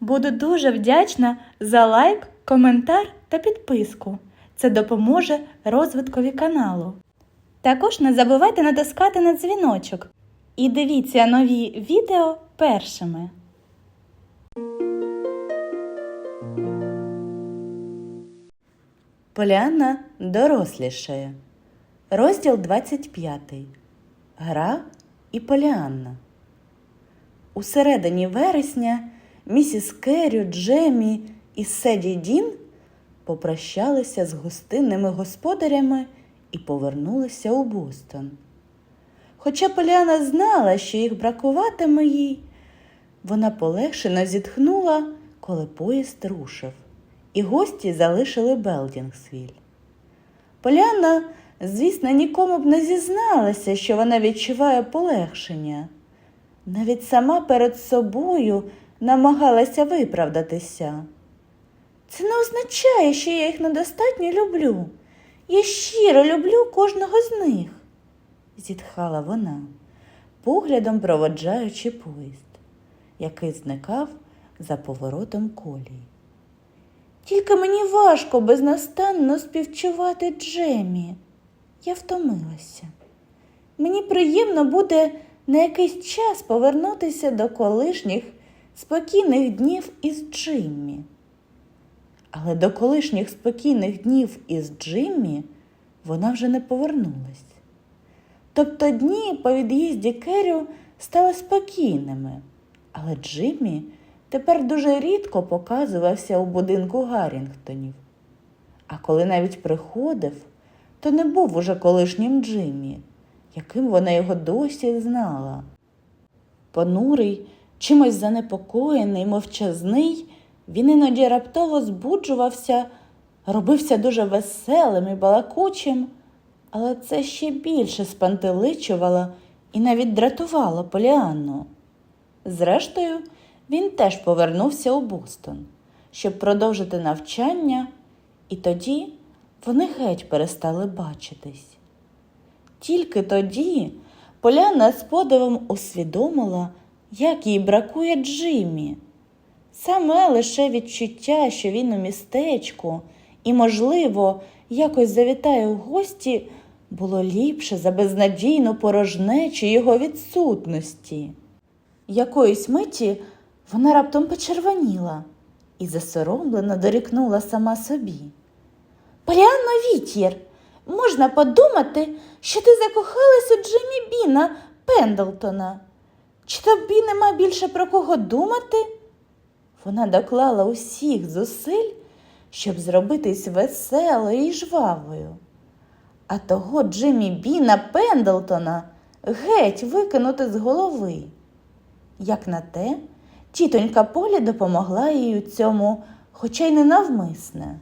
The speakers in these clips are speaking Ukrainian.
Буду дуже вдячна за лайк, коментар та підписку. Це допоможе розвиткові каналу. Також не забувайте натискати на дзвіночок і дивіться нові відео першими. Поліанна дорослішає. Розділ 25. Гра і Поліанна. У середині вересня місіс Керрю, Джемі і Седі Дін попрощалися з гостинними господарями і повернулися у Бостон. Хоча Поліана знала, що їх бракуватиме їй, вона полегшено зітхнула, коли поїзд рушив, і гості залишили Белдінгсвіль. Поліана, звісно, нікому б не зізналася, що вона відчуває полегшення. Навіть сама перед собою намагалася виправдатися. Це не означає, що я їх недостатньо люблю. Я щиро люблю кожного з них, зітхала вона, поглядом проводжаючи поїзд, який зникав за поворотом колії. Тільки мені важко безнастанно співчувати Джемі. Я втомилася. Мені приємно буде на якийсь час повернутися до колишніх спокійних днів із Джиммі. Але до колишніх спокійних днів із Джиммі вона вже не повернулась. Тобто дні по від'їзді Керю стали спокійними, але Джиммі тепер дуже рідко показувався у будинку Гаррінгтонів. А коли навіть приходив, то не був уже колишнім Джиммі, яким вона його досі знала. Понурий, чимось занепокоєний, мовчазний, він іноді раптово збуджувався, робився дуже веселим і балакучим, але це ще більше спантеличувало і навіть дратувало Поліанну. Зрештою, він теж повернувся у Бостон, щоб продовжити навчання, і тоді вони геть перестали бачитись. Тільки тоді Поляна з подивом усвідомила, як їй бракує Джиммі. Саме лише відчуття, що він у містечку і, можливо, якось завітає у гості, було ліпше за безнадійну порожнечу його відсутності. Якоїсь миті вона раптом почервоніла і засоромлено дорікнула сама собі. Поліанно Вітєр, можна подумати, що ти закохалась у Джиммі Біна Пендлтона. Чи тобі нема більше про кого думати? Вона доклала усіх зусиль, щоб зробитись веселою і жвавою. А того Джиммі Біна Пендлтона геть викинути з голови. Як на те, тітонька Полі допомогла їй у цьому, хоча й не навмисне.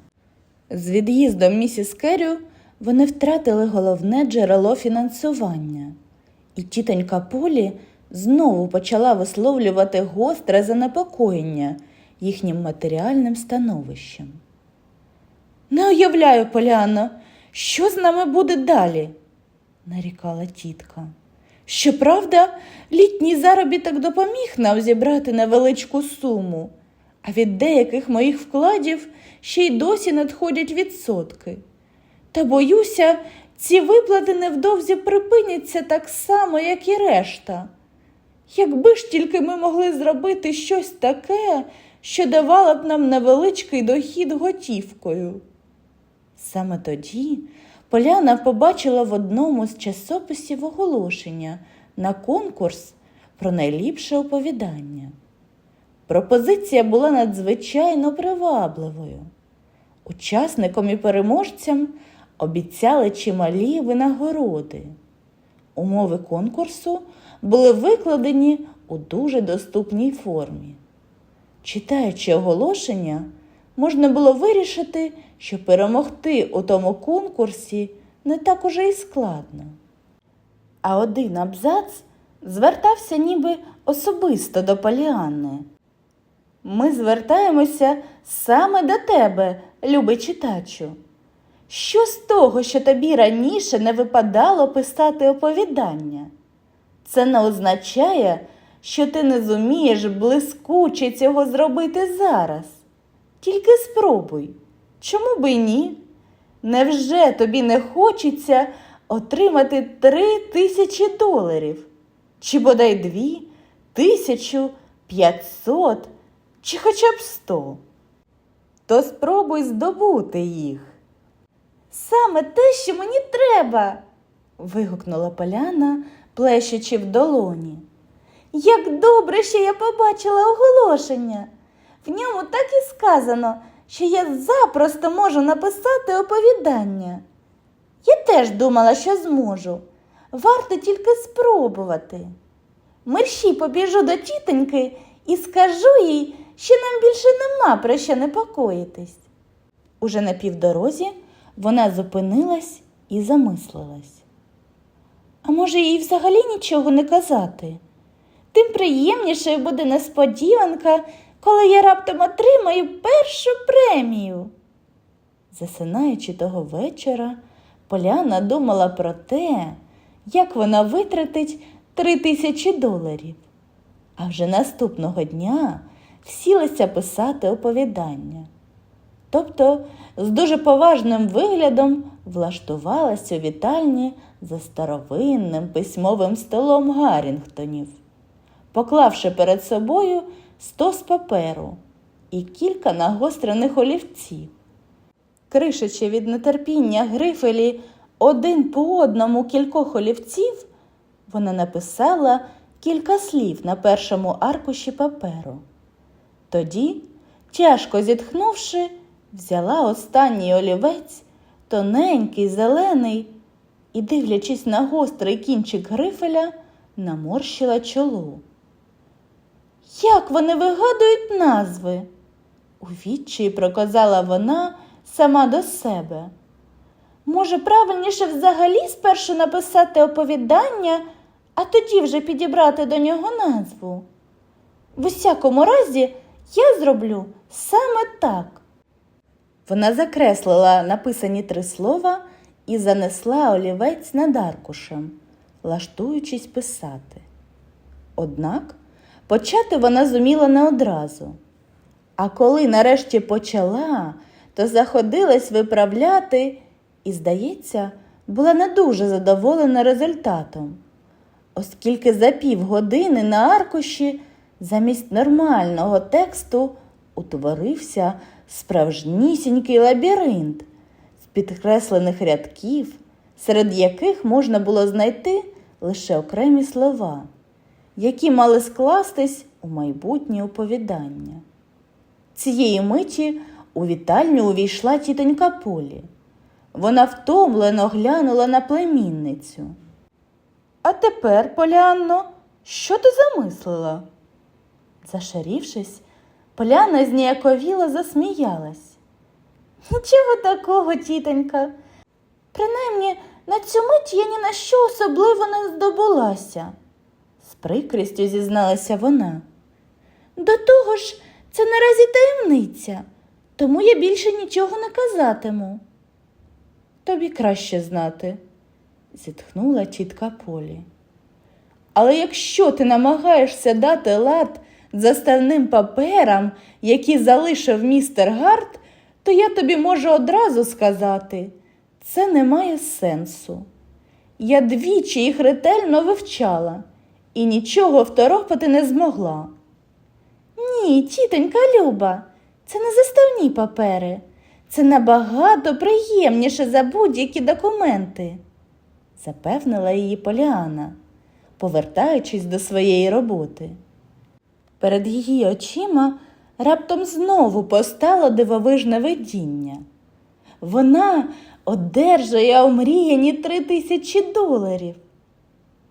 З від'їздом місіс Керрю вони втратили головне джерело фінансування, і тітонька Полі знову почала висловлювати гостре занепокоєння їхнім матеріальним становищем. Не уявляю, Поліано, що з нами буде далі, нарікала тітка. Щоправда, літній заробіток допоміг нам зібрати невеличку суму, а від деяких моїх вкладів ще й досі надходять відсотки. Та боюся, ці виплати невдовзі припиняться так само, як і решта. Якби ж тільки ми могли зробити щось таке, що давало б нам невеличкий дохід готівкою. Саме тоді Поляна побачила в одному з часописів оголошення на конкурс про найліпше оповідання. Пропозиція була надзвичайно привабливою. Учасникам і переможцям обіцяли чималі винагороди. Умови конкурсу були викладені у дуже доступній формі. Читаючи оголошення, можна було вирішити, що перемогти у тому конкурсі не так уже й складно. А один абзац звертався ніби особисто до Поліанни. Ми звертаємося саме до тебе, любий читачу. Що з того, що тобі раніше не випадало писати оповідання? Це не означає, що ти не зумієш блискуче цього зробити зараз. Тільки спробуй, чому би ні? Невже тобі не хочеться отримати три тисячі доларів? Чи бодай дві, тисячу, п'ятсот, чи хоча б сто? То спробуй здобути їх. Саме те, що мені треба. вигукнула Поляна, плещучи в долоні. Як добре, що я побачила оголошення. В ньому так і сказано, що я запросто можу написати оповідання. Я теж думала, що зможу. Варто тільки спробувати. Мерщій побіжу до тітоньки і скажу їй, що нам більше нема про що непокоїтись. Уже на півдорозі вона зупинилась і замислилась. А може, їй взагалі нічого не казати? Тим приємнішою буде несподіванка, коли я раптом отримаю першу премію. Засинаючи того вечора, Поляна думала про те, як вона витратить три тисячі доларів. А вже наступного дня сілася писати оповідання. Тобто з дуже поважним виглядом влаштувалась у вітальні за старовинним письмовим столом Гаррінгтонів, поклавши перед собою стос паперу і кілька нагострених олівців. Кришачи від нетерпіння грифелі один по одному кількох олівців, вона написала кілька слів на першому аркуші паперу. Тоді, тяжко зітхнувши, взяла останній олівець, тоненький, зелений, і, дивлячись на гострий кінчик грифеля, наморщила чоло. Як вони вигадують назви? У відчаї проказала вона сама до себе. Може, правильніше взагалі спершу написати оповідання, а тоді вже підібрати до нього назву. В усякому разі, я зроблю саме так. Вона закреслила написані три слова і занесла олівець над аркушем, лаштуючись писати. Однак почати вона зуміла не одразу. А коли нарешті почала, то заходилась виправляти і, здається, була не дуже задоволена результатом, оскільки за півгодини на аркуші замість нормального тексту утворився справжнісінький лабіринт з підкреслених рядків, серед яких можна було знайти лише окремі слова, які мали скластись у майбутнє оповідання. Цієї миті у вітальню увійшла тітонька Полі. Вона втомлено глянула на племінницю. А тепер, Полянно, що ти замислила? Зашарівшись, Поляна зніяковіло засміялась. Нічого такого, тітонька. Принаймні, на цю мить я ні на що особливо не здобулася, з прикрістю зізналася вона. До того ж, це наразі таємниця, тому я більше нічого не казатиму. Тобі краще знати, зітхнула тітка Полі. Але якщо ти намагаєшся дати лад заставним паперам, які залишив містер Гарт, то я тобі можу одразу сказати, це не має сенсу. Я двічі їх ретельно вивчала і нічого второпати не змогла. Ні, тітонька Люба, це не заставні папери. Це набагато приємніше за будь-які документи, запевнила її Поліана, повертаючись до своєї роботи. Перед її очима раптом знову постало дивовижне видіння. Вона одержує омріяні три тисячі доларів.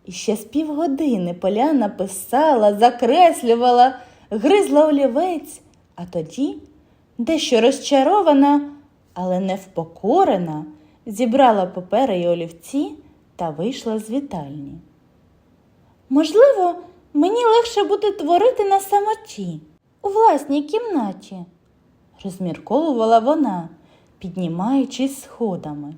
І ще з півгодини Поляна писала, закреслювала, гризла олівець, а тоді, дещо розчарована, але не впокорена, зібрала папери й олівці та вийшла з вітальні. Можливо, мені легше буде творити на самоті, у власній кімнаті, розмірковувала вона, піднімаючись сходами.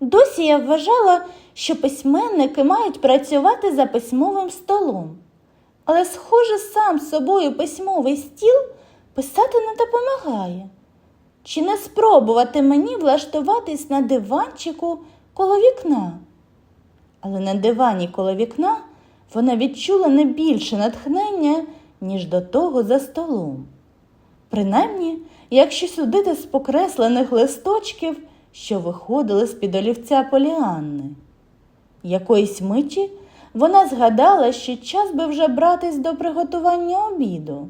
Досі я вважала, що письменники мають працювати за письмовим столом. але, схоже, сам собою письмовий стіл писати не допомагає. Чи не спробувати мені влаштуватись на диванчику коло вікна? Але на дивані коло вікна вона відчула не більше натхнення, ніж до того за столом. Принаймні, якщо судити з покреслених листочків, що виходили з-під олівця Поліанни. Якоїсь миті вона згадала, що час би вже братись до приготування обіду.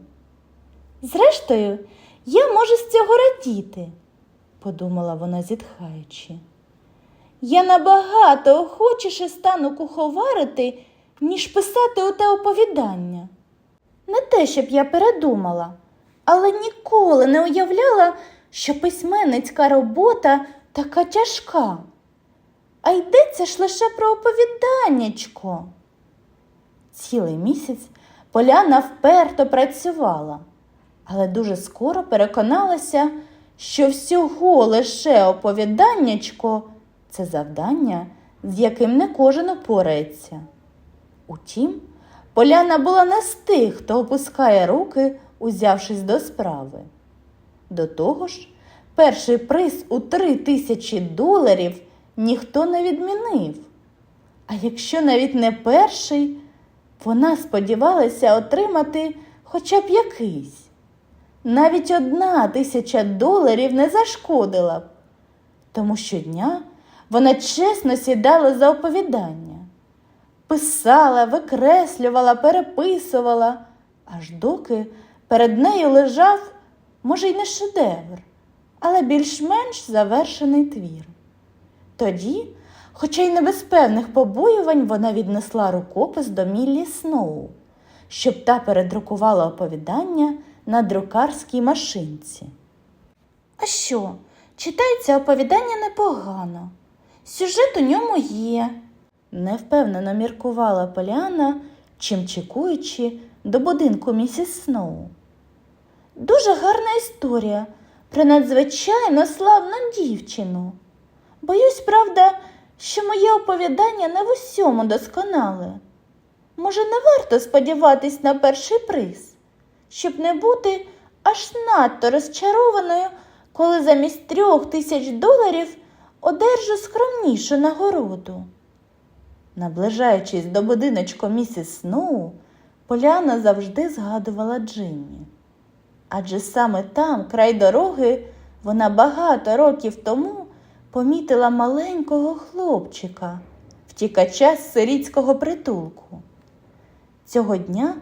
Зрештою, я можу з цього радіти, подумала вона, зітхаючи. Я набагато охочіше стану куховарити, ніж писати у те оповідання. Не те, щоб я передумала, але ніколи не уявляла, що письменницька робота така тяжка. А йдеться ж лише про оповіданнячко. Цілий місяць Поляна вперто працювала, але дуже скоро переконалася, що всього лише оповіданнячко це завдання, з яким не кожен опорається. Утім, Поляна була не з тих, хто опускає руки, узявшись до справи. До того ж, перший приз у три тисячі доларів ніхто не відмінив. А якщо навіть не перший, вона сподівалася отримати хоча б якийсь. Навіть одна тисяча доларів не зашкодила б, тому щодня вона чесно сідала за оповідання, писала, викреслювала, переписувала, аж доки перед нею лежав, може, й не шедевр, але більш-менш завершений твір. Тоді, хоча й не без певних побоювань, вона віднесла рукопис до Міллі Сноу, щоб та передрукувала оповідання на друкарській машинці. А що, читається оповідання непогано, сюжет у ньому є, невпевнено міркувала Поліана, чим чекуючи до будинку місіс Сноу. Дуже гарна історія про надзвичайно славну дівчину. Боюсь, правда, що моє оповідання не в усьому досконале. Може, не варто сподіватись на перший приз, щоб не бути аж надто розчарованою, коли замість трьох тисяч доларів одержу скромнішу нагороду. Наближаючись до будиночку місіс Сноу, Поляна завжди згадувала Джинні. Адже саме там, край дороги, вона багато років тому помітила маленького хлопчика, втікача з сирітського притулку. Цього дня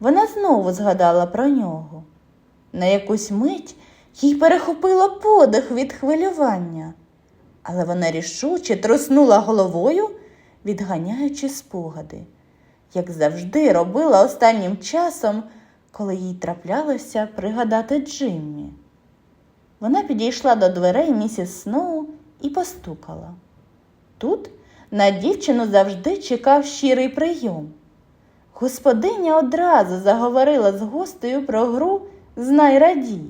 вона знову згадала про нього. На якусь мить їй перехопило подих від хвилювання, але вона рішуче труснула головою, відганяючи спогади, як завжди робила останнім часом, коли їй траплялося пригадати Джиммі. Вона підійшла до дверей місіс Сноу і постукала. Тут на дівчину завжди чекав щирий прийом. Господиня одразу заговорила з гостею про гру Знай радій.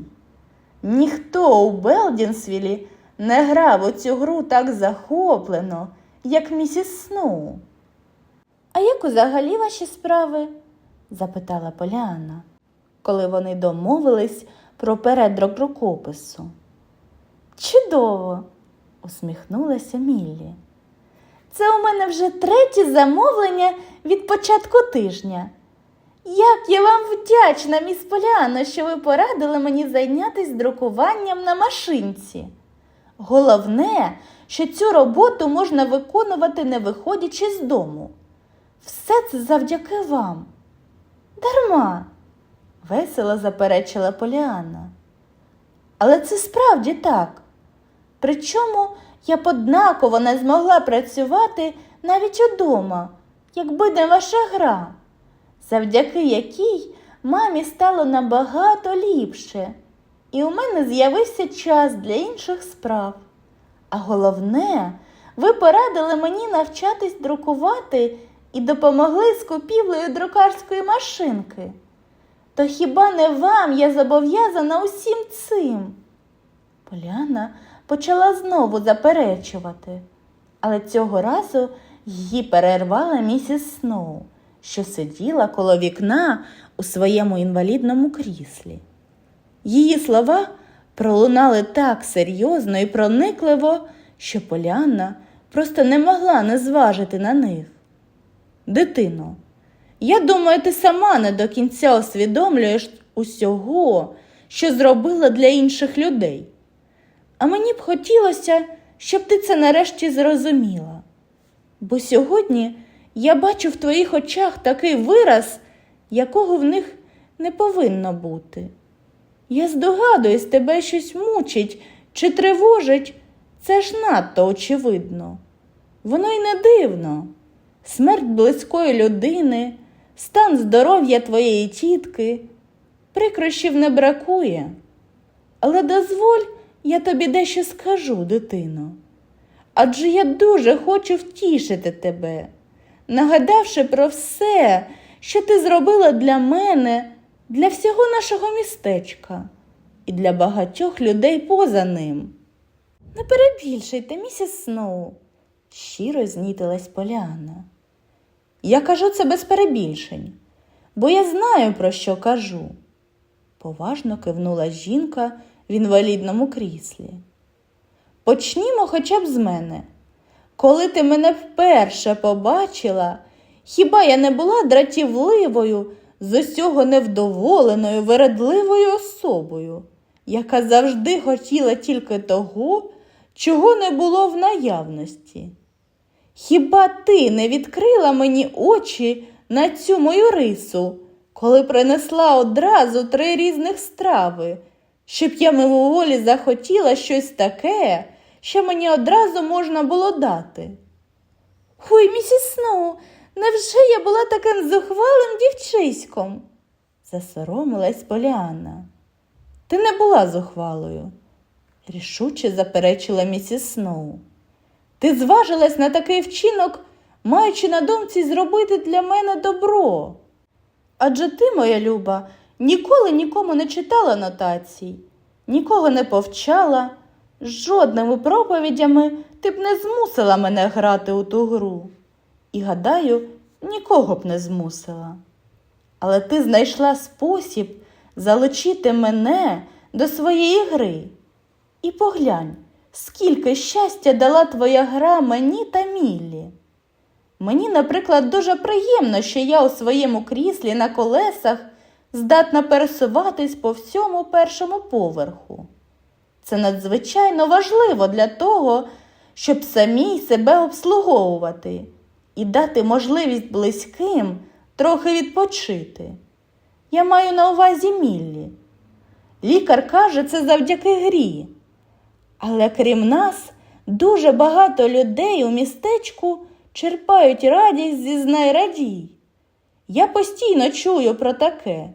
Ніхто у Белдінсвілі не грав у цю гру так захоплено, як місіс Сноу. А як взагалі ваші справи? запитала Поліанна, коли вони домовились про передрок рукопису. Чудово! усміхнулася Міллі. Це у мене вже третє замовлення від початку тижня. Як я вам вдячна, міс Поляно, що ви порадили мені зайнятися друкуванням на машинці. Головне, що цю роботу можна виконувати, не виходячи з дому. Все це завдяки вам. Дарма, весело заперечила Поліанна. Але це справді так. Причому я б однаково не змогла працювати навіть удома, якби не ваша гра, завдяки якій мамі стало набагато ліпше, і у мене з'явився час для інших справ. А головне, ви порадили мені навчатись друкувати і допомогли з купівлею друкарської машинки. То хіба не вам я зобов'язана усім цим? Поляна почала знову заперечувати, але цього разу її перервала місіс Сноу, що сиділа коло вікна у своєму інвалідному кріслі. Її слова пролунали так серйозно і проникливо, що Поліанна просто не могла не зважити на них. Дитино, я думаю, ти сама не до кінця усвідомлюєш усього, що зробила для інших людей. А мені б хотілося, щоб ти це нарешті зрозуміла. Бо сьогодні я бачу в твоїх очах такий вираз, якого в них не повинно бути. Я здогадуюсь, тебе щось мучить чи тривожить, це ж надто очевидно. Воно й не дивно. Смерть близької людини, стан здоров'я твоєї тітки, прикрощів не бракує. Але дозволь, я тобі дещо скажу, дитино. Адже я дуже хочу втішити тебе, нагадавши про все, що ти зробила для мене, для всього нашого містечка і для багатьох людей поза ним. Не перебільшуйте, місіс Сноу, щиро знітилась Поляна. Я кажу це без перебільшень, бо я знаю, про що кажу, поважно кивнула жінка в інвалідному кріслі. Почнімо хоча б з мене. Коли ти мене вперше побачила, хіба я не була дратівливою, з усього невдоволеною, вередливою особою, яка завжди хотіла тільки того, чого не було в наявності? Хіба ти не відкрила мені очі на цю мою рису, коли принесла одразу три різних страви, щоб я мимоволі захотіла щось таке, що мені одразу можна було дати? Ой, місіс Сноу, невже я була таким зухвалим дівчиськом? засоромилась Поліанна. Ти не була зухвалою, рішуче заперечила місіс Сноу. Ти зважилась на такий вчинок, маючи на думці зробити для мене добро. Адже ти, моя люба, ніколи нікому не читала нотацій, нікого не повчала, жодними проповідями ти б не змусила мене грати у ту гру. І, гадаю, нікого б не змусила. Але ти знайшла спосіб залучити мене до своєї гри. І поглянь, скільки щастя дала твоя гра мені та Міллі. Мені, наприклад, дуже приємно, що я у своєму кріслі на колесах здатна пересуватись по всьому першому поверху. Це надзвичайно важливо для того, щоб самій себе обслуговувати і дати можливість близьким трохи відпочити. Я маю на увазі Міллі. Лікар каже, це завдяки грі. Але крім нас, дуже багато людей у містечку черпають радість зі знай радій. Я постійно чую про таке.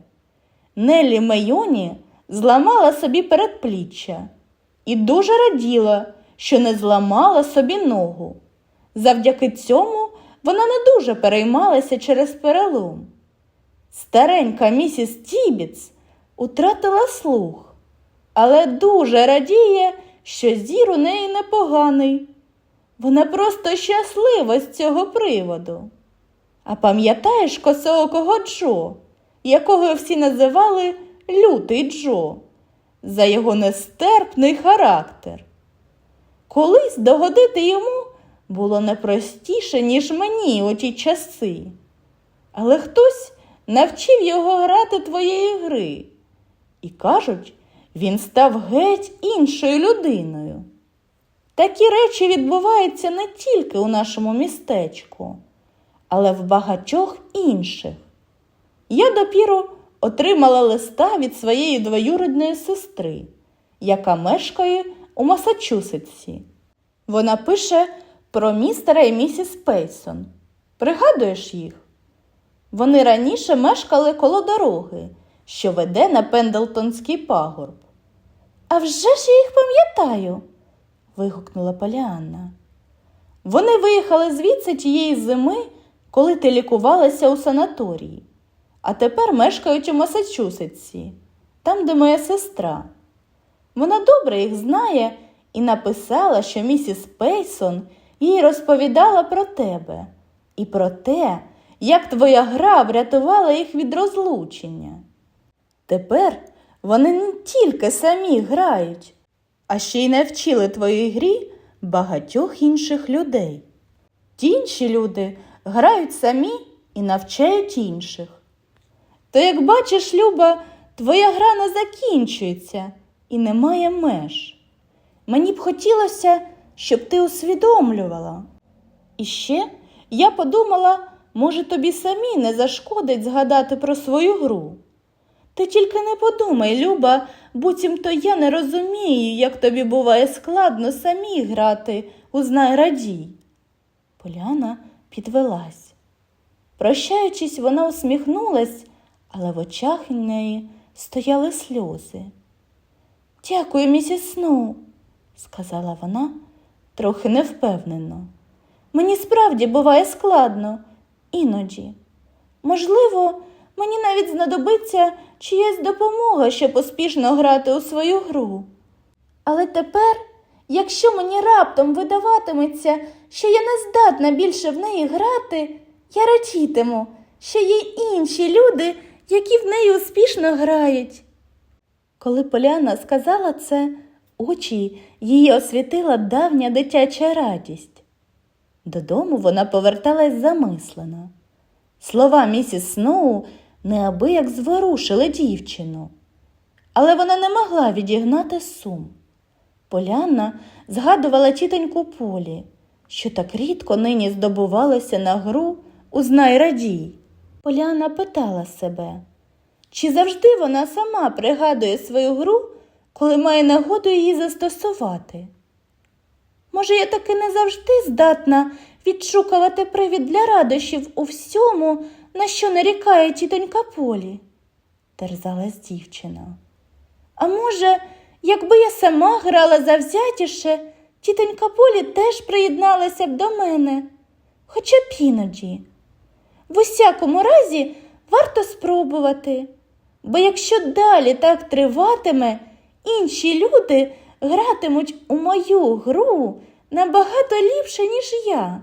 Неллі Мейоні зламала собі передпліччя і дуже раділа, що не зламала собі ногу. Завдяки цьому вона не дуже переймалася через перелом. Старенька місіс Тібіц утратила слух, але дуже радіє, що зір у неї непоганий. Вона просто щаслива з цього приводу. А пам'ятаєш косоокого Джо, якого всі називали Лютий Джо, за його нестерпний характер? Колись догодити йому було не простіше, ніж мені у ті часи. Але хтось навчив його грати твоєї гри. І кажуть, він став геть іншою людиною. Такі речі відбуваються не тільки у нашому містечку, але в багатьох інших. Я допіру отримала листа від своєї двоюрідної сестри, яка мешкає у Масачусетсі. Вона пише про містера і місіс Пейсон. Пригадуєш їх? Вони раніше мешкали коло дороги, що веде на Пендлтонський пагорб. А вже ж я їх пам'ятаю, вигукнула Поліанна. Вони виїхали звідси тієї зими, коли ти лікувалася у санаторії, а тепер мешкають у Масачусетсі, там, де моя сестра. Вона добре їх знає і написала, що місіс Пейсон їй розповідала про тебе і про те, як твоя гра врятувала їх від розлучення. Тепер вони не тільки самі грають, а ще й навчили твоїй грі багатьох інших людей. Ті інші люди грають самі і навчають інших. То, як бачиш, Люба, твоя гра не закінчується і немає меж. Мені б хотілося, щоб ти усвідомлювала. І ще я подумала, може, тобі самі не зашкодить згадати про свою гру. Ти тільки не подумай, Люба, буцімто я не розумію, як тобі буває складно самі грати у знай радій. Поляна підвелась. Прощаючись, вона усміхнулась, але в очах неї стояли сльози. Дякую, місіс Сноу, сказала вона трохи невпевнено. Мені справді буває складно, іноді. Можливо, мені навіть знадобиться чиясь допомога, щоб успішно грати у свою гру. Але тепер, якщо мені раптом видаватиметься, що я не здатна більше в неї грати, я радітиму, що є інші люди, які в неї успішно грають. Коли Поляна сказала це, очі її освітила давня дитяча радість. Додому вона поверталась замислена. Слова місіс Сноу неабияк зворушили дівчину, але вона не могла відігнати сум. Поляна згадувала тітоньку Полі, що так рідко нині здобувалася на гру у знай радій. Поляна питала себе, чи завжди вона сама пригадує свою гру, коли має нагоду її застосувати? Може, я таки не завжди здатна відшукувати привід для радощів у всьому, на що нарікає тітонька Полі, терзалась дівчина. А може, якби я сама грала завзятіше, тітонька Полі теж приєдналася б до мене, хоча б іноді. В усякому разі варто спробувати, бо якщо далі так триватиме, інші люди гратимуть у мою гру набагато ліпше, ніж я.